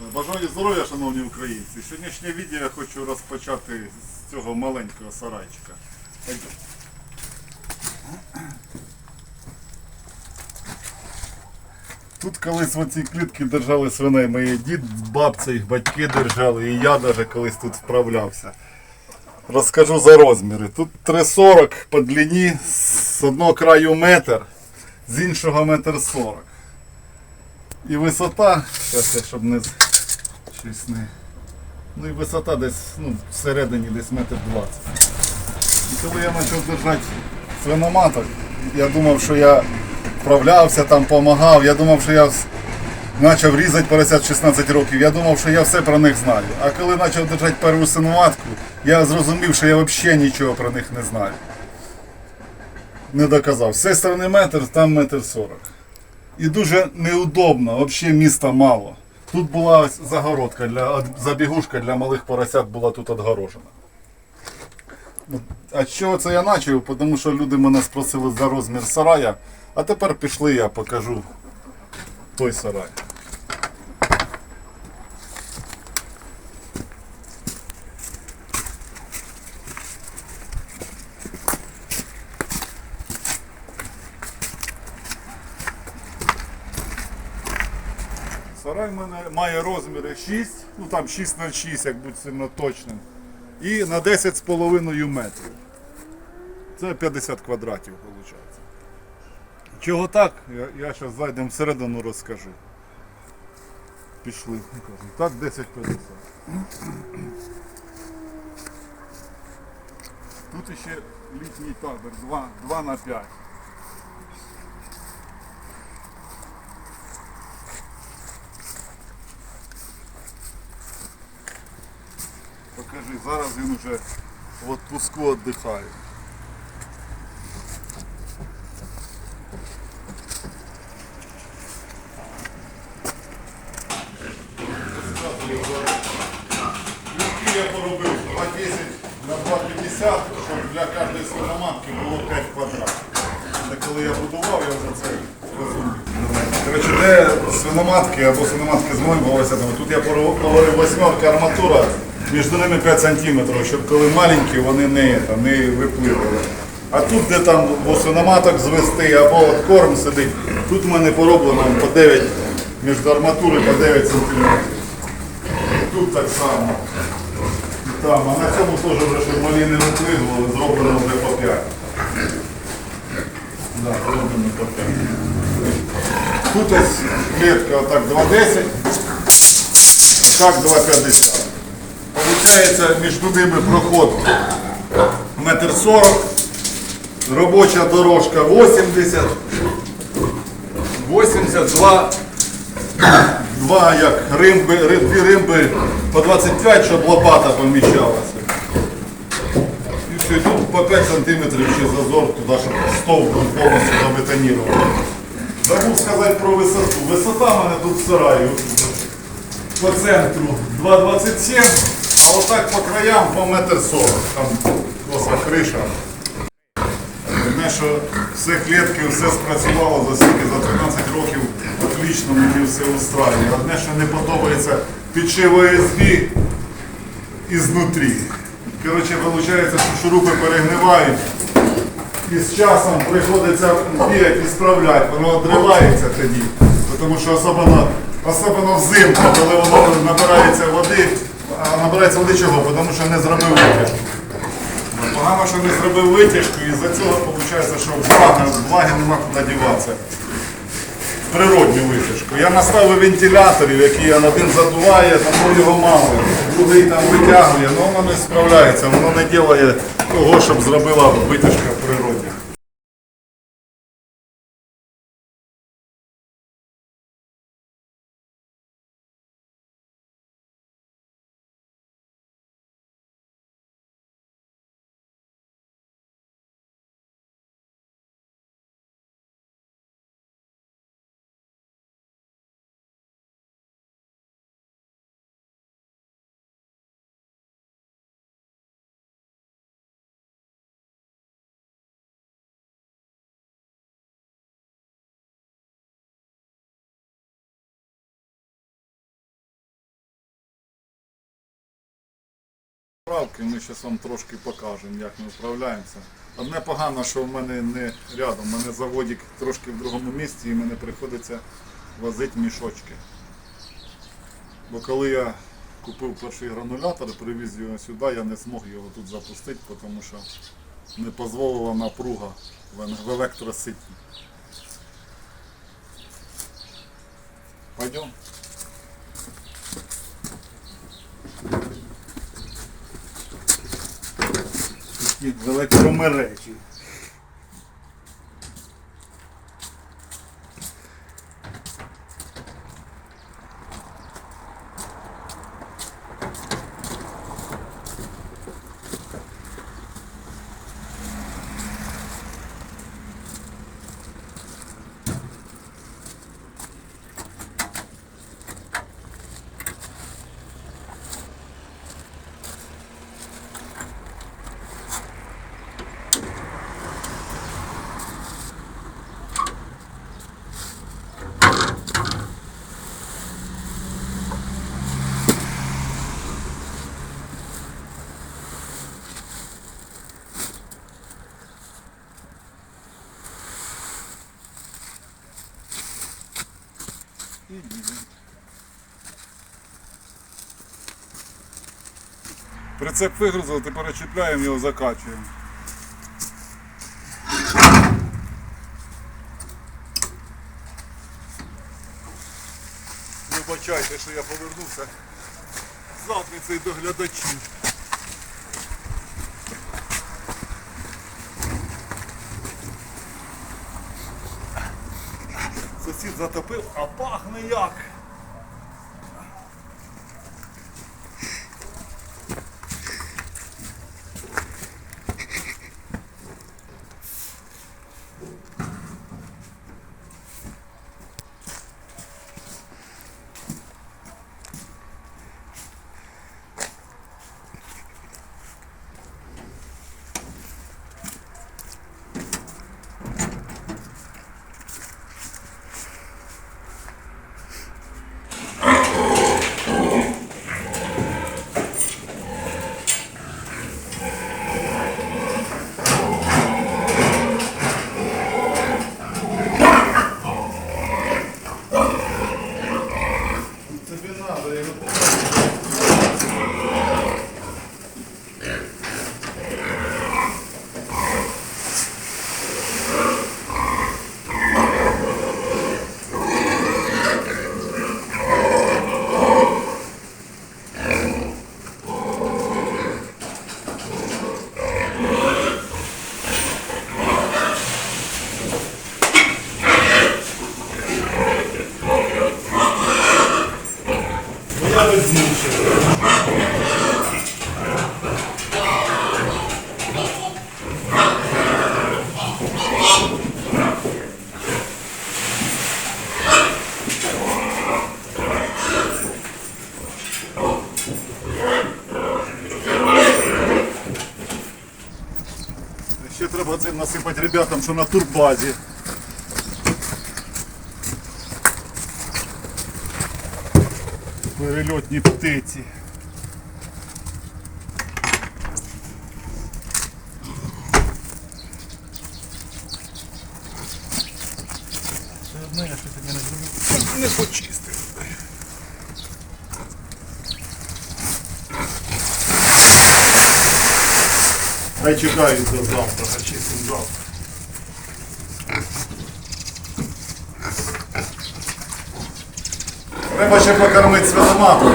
Бажаю здоров'я, шановні українці. Сьогоднішнє відео я хочу розпочати з цього маленького сарайчика. Пойдем. Тут колись в оцій клітці держали свиней мої дід, бабця їх батьки держали, і я навіть колись тут вправлявся. Розкажу за розміри. Тут 3,40 по длині, з одного краю метр, з іншого метр 40. І висота, зараз я щоб не не. Ну і висота десь ну, всередині десь метр 20. І коли я почав держати свиноматок, я думав, що я вправлявся там, допомагав, я думав, що я почав різати поросят в 16 років, я думав, що я все про них знаю. А коли почав держати першу свиноматку, я зрозумів, що я взагалі нічого про них не знаю. Не доказав. З цієї сторони метр, там метр сорок. І дуже неудобно, взагалі міста мало. Тут була загородка для забігушка для малих поросят була тут відгорожена. Ну, А чого це я почав? Тому що люди мене спросили за розмір сарая, а тепер пішли, я покажу той сарай. Сарай в мене має розміри 6, ну там 6 на 6, як бути сильно точним. І на 10,5 метрів. Це 50 квадратів виходить. Чого так? Я, я зараз зайдемо всередину розкажу. Пішли. Так 10,50. Тут ще літній табір 2, 2 на 5. Вже в отпуску віддихає. Люки я поробив 2,10 на 2,50, щоб для кожної свиноматки було 5 квадратів. Це коли я будував, я вже це розумів. Коротше, де свиноматки або свиноматки з моїм волосятами, тут я поговорив восьмерка арматура, між ними 5 см, щоб коли маленькі, вони не, не випливали. А тут, де там або свиноматок звести, або от корм сидить, тут в мене пороблено по 9, між арматури по 9 см. Тут так само. Там, а на цьому теж вже щоб малі не випливали, зроблено вже по 5. Да, зроблено по 5. Тут ось клітка отак 2,10, так 2,50. Між ними проход метр сорок, робоча дорожка 80, 82, два як римби, дві римби по 25, щоб лопата поміщалася. І все, і тут по 5 сантиметрів ще зазор туди, щоб стовп був повністю забетонірований. Забув сказати про висоту. Висота в мене тут в сараї. По центру 2,27, а отак по краям по метр 40. Там коса криша. Одне, що все клітки, все спрацювало за скільки, за 13 років отлично мені все устраює. Одне, що не подобається підшив ОСБ ізнутрі. Коротше, виходить, що шурупи перегнивають. І з часом приходиться бігати і справляти, воно відривається тоді. Тому що особливо, особливо взимку, коли воно набирається води, набирається води чого? Тому що не зробив витяжку. Погано, що не зробив витяжку, і за цього виходить, що влаги нема куди діватися. Природню витяжку. Я наставив вентиляторів, які один задуває, там його мало, другий там витягує, але воно не справляється, воно не робить того, щоб зробила витяжка в Правки ми зараз вам трошки покажемо, як ми вправляємося. Одне погано, що в мене не рядом, у мене заводик трошки в другому місці і мені приходиться возити мішочки. Бо коли я купив перший гранулятор, привіз його сюди, я не змог його тут запустити, тому що не дозволила напруга в в електросеті. Такі електромережі. І їдемо. Прицеп вигрузили, тепер чіпляємо його, закачуємо. Вибачайте, що я повернувся задницею до глядачів. Сусід затопив, а пахне як. Ребятам, що на турбазі. Перельотні птиці. Це одне, я щось не зробив. Не почистив. Хай чекають до завтра, почистим завтра. Треба ще покормити свиноматку.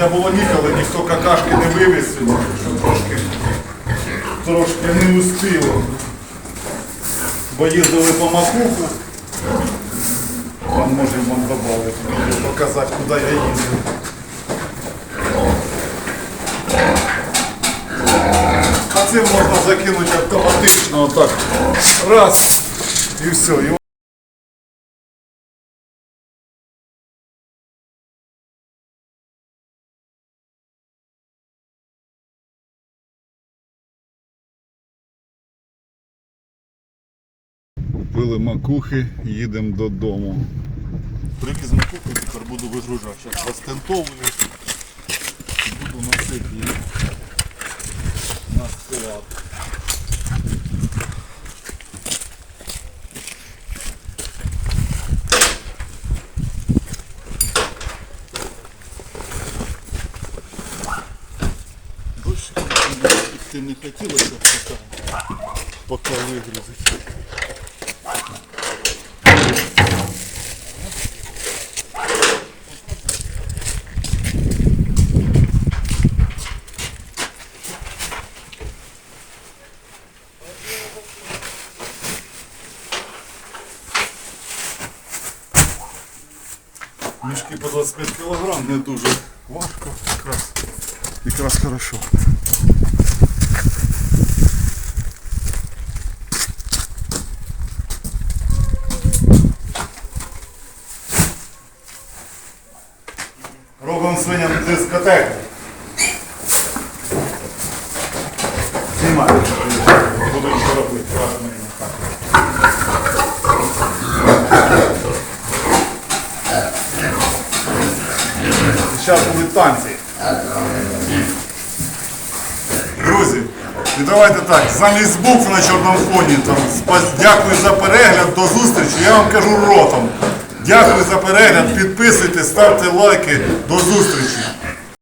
Не було ніколи, ніхто какашки не вивіз сьогодні, трошки, трошки не успіло. Бо їздили по макуху. Там можемо вам додати, показати, куди я їздив. А цим можна закинути автоматично, отак. Раз. І все. І Купили макухи, їдемо додому. Привіз макухи, тепер буду вигружати. Зараз розтентовую. Буду на собі на склад. Ты не хотелось пока, пока выгрузить. Мішки по 25 кг не дуже важко, якраз, якраз хорошо. Робимо свиням дискотеку. Знімаю. Буду що робити. Ладно, мені не так. Зараз були танці. Друзі, і давайте так, замість букв на чорному фоні. Там, дякую за перегляд, до зустрічі. Я вам кажу ротом. Дякую за перегляд, підписуйтесь, ставте лайки, до зустрічі.